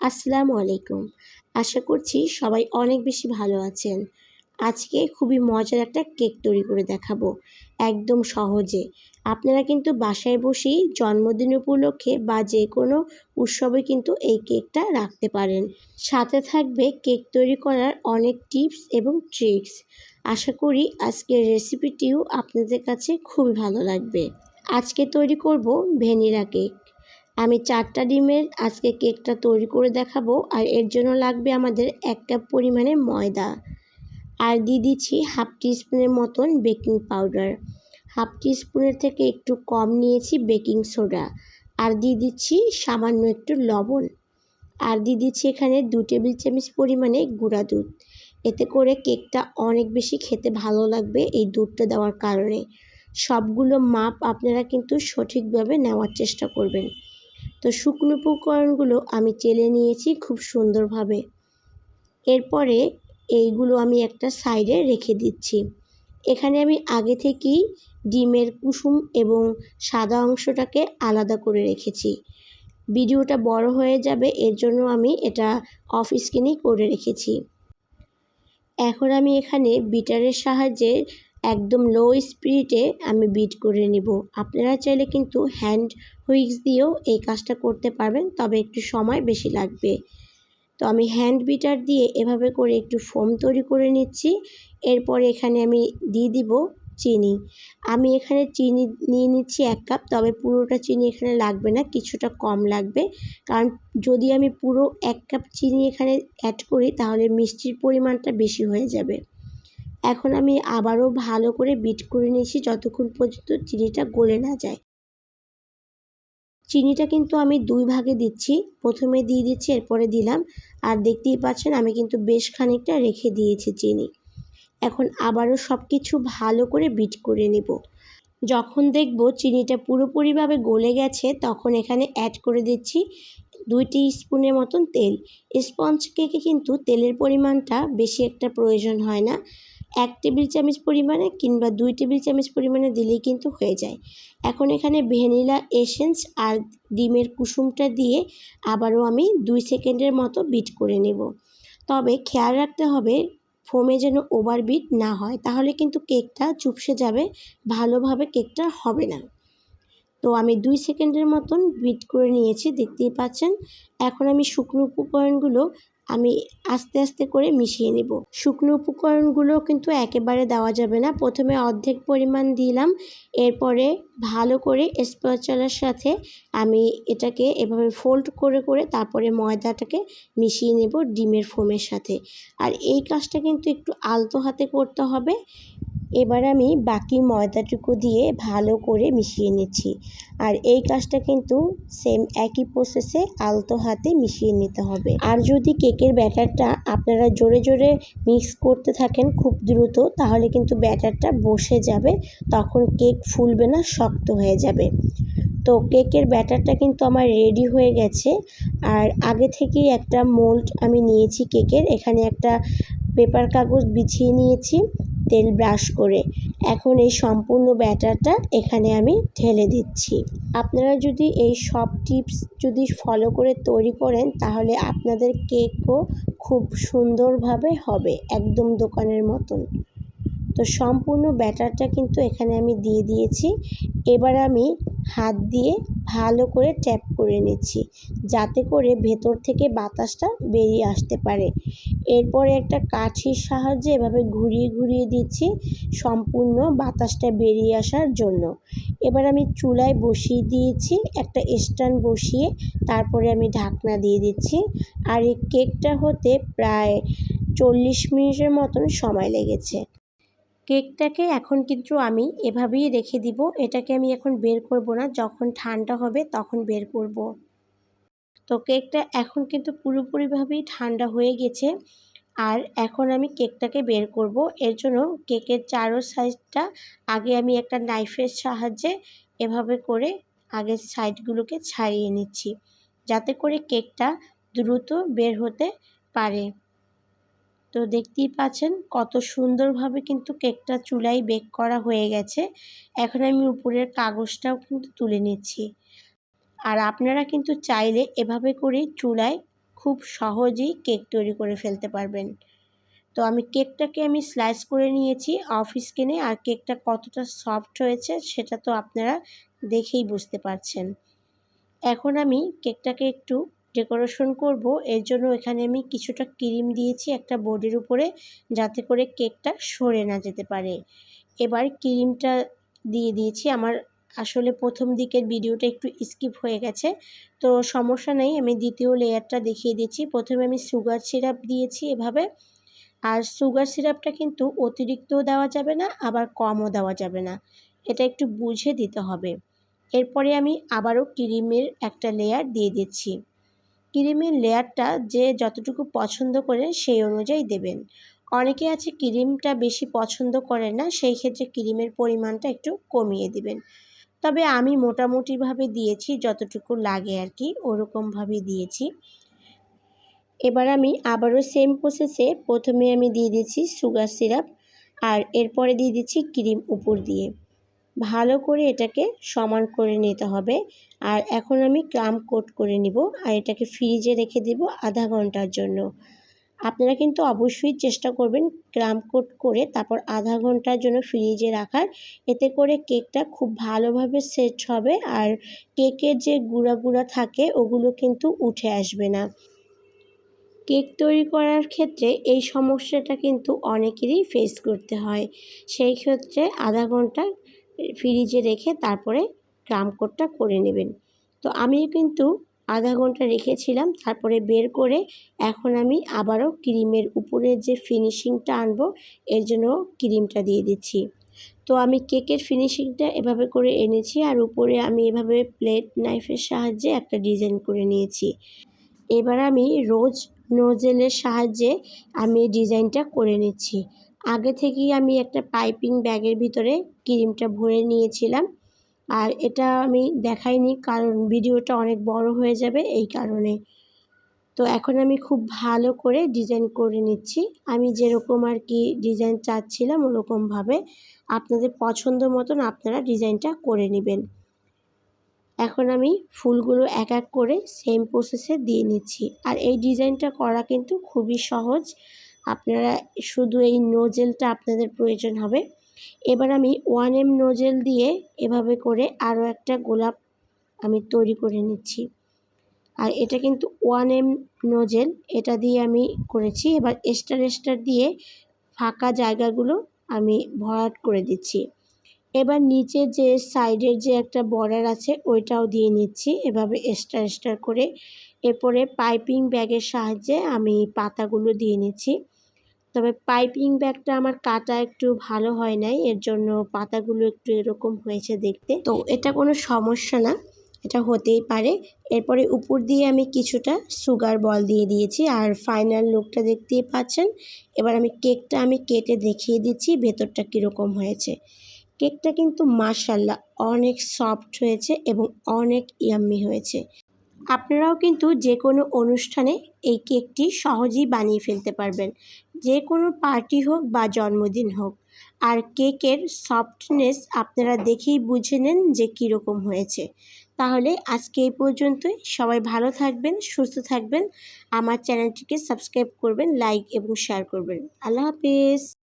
আসসালামু আলাইকুম। আশা করছি সবাই অনেক বেশি ভালো আছেন। আজকে খুবই মজার একটা কেক তৈরি করে দেখাবো। একদম সহজে। আপনারা কিন্তু বাসায় বসেই জন্মদিন উপলক্ষে বা যে কোনো উৎসবে কিন্তু এই কেকটা রাখতে পারেন। সাথে থাকবে কেক তৈরি করার অনেক টিপস এবং ট্রিক্স। আশা করি আজকের রেসিপিটিও আপনাদের কাছে খুবই ভালো লাগবে। আজকে তৈরি করব ভ্যানিলা কেক। আমি চারটা ডিমের আজকে কেকটা তৈরি করে দেখাবো আর এর জন্য লাগবে আমাদের এক কাপ পরিমাণে ময়দা। আর দিয়ে দিচ্ছি হাফ টিস্পুনের মতন বেকিং পাউডার। হাফ টিস্পুনের থেকে একটু কম নিয়েছি বেকিং সোডা। আর দিয়ে দিচ্ছি সামান্য একটু লবণ। আর দিয়ে দিচ্ছি এখানে দু টেবিল চামচ পরিমাণে গুঁড়া দুধ। এতে করে কেকটা অনেক বেশি খেতে ভালো লাগবে এই দুধটা দেওয়ার কারণে। সবগুলো মাপ আপনারা কিন্তু সঠিকভাবে নেওয়ার চেষ্টা করবেন। তো শুকনো উপকরণগুলো আমি চেলে নিয়েছি খুব সুন্দরভাবে। এরপরে এইগুলো আমি একটা সাইডে রেখে দিচ্ছি। এখানে আমি আগে থেকেই ডিমের কুসুম এবং সাদা অংশটাকে আলাদা করে রেখেছি। ভিডিওটা বড় হয়ে যাবে, এর জন্য আমি এটা অফ স্ক্রিনেই করে রেখেছি। এখন আমি এখানে বিটারের সাহায্যে একদম লো স্পিডে আমি বিট করে নিব। আপনারা চাইলে কিন্তু হ্যান্ড হুইক্স দিয়েও এই কাজটা করতে পারবেন, তবে একটু সময় বেশি লাগবে। তো আমি হ্যান্ড বিটার দিয়ে এভাবে করে একটু ফোম তৈরি করে নিচ্ছি। এরপর এখানে আমি দিয়ে দিব চিনি। আমি এখানে চিনি নিয়ে নিচ্ছি এক কাপ তবে পুরোটা চিনি এখানে লাগবে না, কিছুটা কম লাগবে। কারণ যদি আমি পুরো এক কাপ চিনি এখানে অ্যাড করি, তাহলে মিষ্টির পরিমাণটা বেশি হয়ে যাবে। এখন আমি আবারও ভালো করে বিট করে নিয়েছি যতক্ষণ পর্যন্ত চিনিটা গলে না যায়। চিনিটা কিন্তু আমি দুই ভাগে দিচ্ছি। প্রথমে দিয়ে দিচ্ছি, এরপরে দিলাম। আর দেখতেই পাচ্ছেন আমি কিন্তু বেশ খানিকটা রেখে দিয়েছি চিনি। এখন আবারও সব কিছু ভালো করে বিট করে নেব। যখন দেখব চিনিটা পুরোপুরিভাবে গলে গেছে, তখন এখানে অ্যাড করে দিচ্ছি দুইটি স্পুনের মতন তেল। স্পঞ্জ কেকে কিন্তু তেলের পরিমাণটা বেশি একটা প্রয়োজন হয় না। এক টেবিল চামচ পরিমাণে কিংবা দুই টেবিল চামচ পরিমাণে দিলেই কিন্তু হয়ে যায়। এখন এখানে ভ্যানিলা এসেন্স আর ডিমের কুসুমটা দিয়ে আবারও আমি দুই সেকেন্ডের মতো বিট করে নেব। তবে খেয়াল রাখতে হবে, ফোমে যেন ওভার বিট না হয়, তাহলে কিন্তু কেকটা চুপসে যাবে, ভালোভাবে কেকটা হবে না। তো আমি দুই সেকেন্ডের মতন বিট করে নিয়েছি, দেখতেই পাচ্ছেন। এখন আমি শুকনো উপকরণগুলো আমি আস্তে আস্তে করে মিশিয়ে নেব। শুকনো উপকরণগুলো কিন্তু একেবারে দেওয়া যাবে না। প্রথমে অর্ধেক পরিমাণ দিলাম, এরপরে ভালো করে স্পচলার সাথে আমি এটাকে এভাবে ফোল্ড করে করে তারপরে ময়দাটাকে মিশিয়ে নেব ডিমের ফোমের সাথে। আর এই কাজটা কিন্তু একটু আলতো হাতে করতে হবে। এবার আমি বাকি ময়দাটুকু দিয়ে ভালো করে মিশিয়ে নিচ্ছি। আর এই কাজটা কিন্তু সেম একই প্রসেসে আলতো হাতে মিশিয়ে নিতে হবে। আর যদি কেকের ব্যাটারটা আপনারা জোরে জোরে মিক্স করতে থাকেন খুব দ্রুত, তাহলে কিন্তু ব্যাটারটা বসে যাবে, তখন কেক ফুলবে না, শক্ত হয়ে যাবে। তো কেকের ব্যাটারটা কিন্তু আমার রেডি হয়ে গেছে। আর আগে থেকেই একটা মোল্ড আমি নিয়েছি কেকের। এখানে একটা পেপার কাগজ বিছিয়ে নিয়েছি। তেল ব্রাশ করে এখন এই সম্পূর্ণ ব্যাটারটা এখানে আমি ঢেলে দিচ্ছি। আপনারা যদি এই সব টিপস যদি ফলো করে তৈরি করেন, তাহলে আপনাদের কেকও খুব সুন্দরভাবে হবে একদম দোকানের মতন। তো সম্পূর্ণ ব্যাটারটা কিন্তু এখানে আমি দিয়ে দিয়েছি। এবার আমি হাত দিয়ে ভালো করে ট্যাপ করে নিচ্ছি, যাতে করে ভেতর থেকে বাতাসটা বেরিয়ে আসতে পারে। এরপরে একটা কাঠির সাহায্যে এভাবে ঘুরিয়ে ঘুরিয়ে দিচ্ছি সম্পূর্ণ বাতাসটা বেরিয়ে আসার জন্য। এবার আমি চুলায় বসিয়ে দিয়েছি একটা স্ট্যান্ড বসিয়ে তারপরে আমি ঢাকনা দিয়ে দিচ্ছি। আর এই কেকটা হতে প্রায় চল্লিশ মিনিটের মতন সময় লেগেছে। কেকটাকে এখন কিন্তু আমি এভাবেই রেখে দিব। এটাকে আমি এখন বের করব না। যখন ঠান্ডা হবে তখন বের করব। তো কেকটা এখন কিন্তু পুরোপুরিভাবেই ঠান্ডা হয়ে গেছে। আর এখন আমি কেকটাকে বের করব। এর জন্য কেকের চারো সাইডটা আগে আমি একটা নাইফের সাহায্যে এভাবে করে আগের সাইডগুলোকে ছাড়িয়ে নিচ্ছি, যাতে করে কেকটা দ্রুত বের হতে পারে। তো দেখতেই পাচ্ছেন কত সুন্দরভাবে কিন্তু কেকটা চুলায় বেক করা হয়ে গেছে। এখন আমি উপরের কাগজটাও কিন্তু তুলে নিচ্ছি। আর আপনারা কিন্তু চাইলে এভাবে করেই চুলায় খুব সহজেই কেক তৈরি করে ফেলতে পারবেন। তো আমি কেকটাকে আমি স্লাইস করে নিয়েছি অফিস কিনে আর কেকটা কতটা সফট হয়েছে সেটা তো আপনারা দেখেই বুঝতে পারছেন। এখন আমি কেকটাকে একটু ডেকোরেশন করব, এর জন্য এখানে আমি কিছুটা ক্রিম দিয়েছি একটা বোর্ডের উপরে যাতে করে কেকটা সরে না যেতে পারে। এবার ক্রিমটা দিয়ে দিয়েছি আমার আসলে প্রথম দিকের ভিডিওটা একটু স্কিপ হয়ে গেছে। তো সমস্যা নেই, আমি দ্বিতীয় লেয়ারটা দেখিয়ে দিচ্ছি। প্রথমে আমি সুগার সিরাপ দিয়েছি এভাবে। আর সুগার সিরাপটা কিন্তু অতিরিক্তও দেওয়া যাবে না, আবার কমও দেওয়া যাবে না। এটা একটু বুঝে দিতে হবে। এরপরে আমি আবারও ক্রিমের একটা লেয়ার দিয়ে দিচ্ছি। ক্রিমের লেয়ারটা যে যতটুকু পছন্দ করেন সেই অনুযায়ী দেবেন। অনেকে আছে ক্রিমটা বেশি পছন্দ করে না, সেই ক্ষেত্রে ক্রিমের পরিমাণটা একটু কমিয়ে দিবেন। তবে আমি মোটামুটিভাবে দিয়েছি, যতটুকু লাগে আর কি ওরকমভাবে দিয়েছি। এবার আমি আবারও সেম প্রসেসে প্রথমে আমি দিয়ে দিচ্ছি সুগার সিরাপ আর এরপরে দিয়ে দিচ্ছি ক্রিম উপর দিয়ে। ভালো করে এটাকে সমান করে নিতে হবে আর এখন আমি ক্রাম কোট করে নিব আর এটাকে ফ্রিজে রেখে দেব আধা ঘণ্টার জন্য। আপনারা কিন্তু অবশ্যই চেষ্টা করবেন ক্রাম কোট করে তারপর আধা ঘণ্টার জন্য ফ্রিজে রাখার। এতে করে কেকটা খুব ভালোভাবে সেট হবে আর কেকের যে গুঁড়া গুঁড়া থাকে ওগুলো কিন্তু উঠে আসবে না। কেক তৈরি করার ক্ষেত্রে এই সমস্যাটা কিন্তু অনেকেরই ফেস করতে হয়। সেই ক্ষেত্রে আধা ঘণ্টা ফ্রিজে রেখে তারপরে ক্রাম কোটটা করে নেবেন। তো আমি কিন্তু আধা ঘণ্টা রেখেছিলাম, তারপরে বের করে এখন আমি আবারও ক্রিমের উপরে যে ফিনিশিংটা আনব, এর জন্য ক্রিমটা দিয়ে দিচ্ছি। তো আমি কেকের ফিনিশিংটা এভাবে করে এনেছি আর উপরে আমি এভাবে প্লেট নাইফের সাহায্যে একটা ডিজাইন করে নিয়েছি। এবার আমি রোজ নোজেলের সাহায্যে আমি ডিজাইনটা করে নিচ্ছি। আগে থেকেই আমি একটা পাইপিং ব্যাগের ভিতরে ক্রিমটা ভরে নিয়েছিলাম। আর এটা আমি দেখাইনি, কারণ ভিডিওটা অনেক বড় হয়ে যাবে এই কারণে। তো এখন আমি খুব ভালো করে ডিজাইন করে নিচ্ছি। আমি যেরকম আর কি ডিজাইন চাচ্ছিলাম ওরকমভাবে আপনাদের পছন্দ মতন আপনারা ডিজাইনটা করে নেবেন। এখন আমি ফুলগুলো এক এক করে সেম প্রসেসে দিয়ে নিচ্ছি। আর এই ডিজাইনটা করা কিন্তু খুবই সহজ। আপনারা শুধু এই নোজেলটা আপনাদের প্রয়োজন হবে। এবার আমি ওয়ান এম নোজেল দিয়ে এভাবে করে আরও একটা গোলাপ আমি তৈরি করে নিচ্ছি। আর এটা কিন্তু ওয়ান এম নোজেল এটা দিয়ে আমি করেছি। এবার এস্টার এস্টার দিয়ে ফাঁকা জায়গাগুলো আমি ভরাট করে দিচ্ছি। এবার নিচে যে সাইডের যে একটা বর্ডার আছে, ওইটাও দিয়ে নিচ্ছি। এভাবে এস্টার এস্টার করে এরপরে পাইপিং ব্যাগের সাহায্যে আমি পাতাগুলো দিয়ে নিচ্ছি। তবে পাইপিং ব্যাগটা আমার কাটা একটু ভালো হয় নাই, এর জন্য পাতাগুলো একটু এরকম হয়েছে দেখতে। তো এটা কোনো সমস্যা না, এটা হতেই পারে। এরপরে উপর দিয়ে আমি কিছুটা সুগার বল দিয়ে দিয়েছি, আর ফাইনাল লুকটা দেখতেই পাচ্ছেন। এবার আমি কেকটা আমি কেটে দেখিয়ে দিচ্ছি, ভেতরটা কীরকম হয়েছে। কেকটা কিন্তু মার্শাল্লাহ অনেক সফট হয়েছে এবং অনেক ইয়াম্মি হয়েছে। আপনারাও কিন্তু যে কোনো অনুষ্ঠানে এই কেকটি সহজেই বানিয়ে ফেলতে পারবেন। যে কোনো পার্টি হোক বা জন্মদিন হোক। আর কেকের সফটনেস আপনারা দেখেই বুঝে নেন যে কীরকম হয়েছে। তাহলে আজকে এই পর্যন্তই। সবাই ভালো থাকবেন, সুস্থ থাকবেন। আমার চ্যানেলটিকে সাবস্ক্রাইব করবেন লাইক এবং শেয়ার করবেন। আল্লাহ হাফিজ।